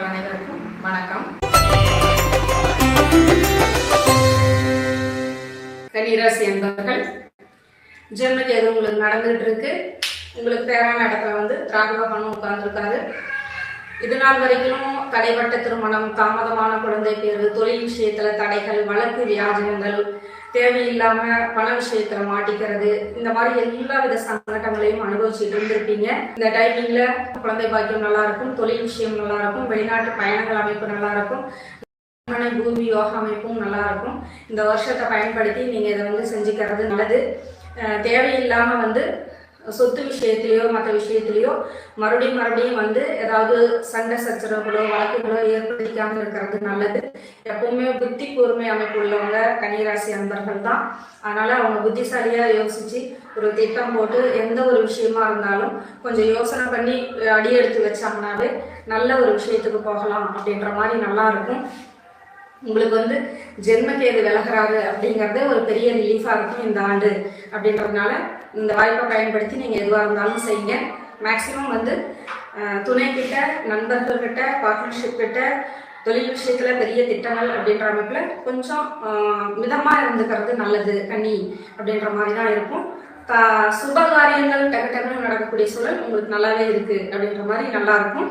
நேயர்கள் அனைவருக்கும் வணக்கம். கன்னிராசி என்பவர்கள் ஜென்மக்கு எது உங்களுக்கு நடந்துகிட்டு இருக்கு. உங்களுக்கு தேவையான இடத்துல வந்து ராகு பணம் உட்கார்ந்துருக்காரு. இது நாள் வரைக்கும் தடைப்பட்ட திருமணம் தாமதமான குழந்தை பேரு தொழில் விஷயத்துல தடைகள் வழக்கு வியாஜகங்கள் தேவையில்லாம பண விஷயத்துல மாட்டிக்கிறது இந்த மாதிரி எல்லா வித சங்கடங்களையும் அனுபவிச்சுட்டு இருந்திருப்பீங்க. இந்த டைமிங்ல குழந்தை பாக்கியம் நல்லா இருக்கும் தொழில் விஷயம் நல்லா இருக்கும் வெளிநாட்டு பயணங்கள் அமைப்பு நல்லா இருக்கும் பூமி யோகா அமைப்பும் நல்லா இருக்கும். இந்த வருஷத்தை பயன்படுத்தி நீங்க இதை வந்து செஞ்சுக்கிறது நல்லது. தேவையில்லாம வந்து சொத்து விஷயத்திலேயோ மற்ற விஷயத்திலேயோ மறுபடியும் மறுபடியும் வந்து ஏதாவது சண்டை சச்சரவுகளோ வழக்குகளோ ஏற்படுத்திக்காமல் இருக்கிறது நல்லது. எப்பவுமே புத்தி கூர்மை அமைப்பு உள்ளவங்க கன்னிராசி அன்பர்கள் தான். அதனால அவங்க புத்திசாலியா யோசிச்சு ஒரு திட்டம் போட்டு எந்த ஒரு விஷயமா இருந்தாலும் கொஞ்சம் யோசனை பண்ணி அடி எடுத்து வச்சாங்கனாவே நல்ல ஒரு விஷயத்துக்கு போகலாம் அப்படின்ற மாதிரி நல்லா இருக்கும். உங்களுக்கு வந்து ஜென்மக்கேது விலகிறாரு அப்படிங்கிறதே ஒரு பெரிய ரிலீஃபாக இருக்கும் இந்த ஆண்டு அப்படின்றதுனால இந்த வாய்ப்பை பயன்படுத்தி நீங்கள் எதுவாக இருந்தாலும் செய்யுங்க. மேக்ஸிமம் வந்து அஹ், துணைக்கிட்ட நண்பர்கள்கிட்ட பார்ட்னர்ஷிப் கிட்ட தொழில் விஷயத்தில் பெரிய திட்டங்கள் அப்படின்ற அமைப்பில் கொஞ்சம் மிதமாக இருந்துக்கிறது நல்லது கன்னி அப்படின்ற மாதிரி தான் இருக்கும். சுப காரியங்கள் டக்கு டக்குன்னு நடக்கக்கூடிய சூழல் உங்களுக்கு நல்லாவே இருக்குது அப்படின்ற மாதிரி நல்லா இருக்கும்.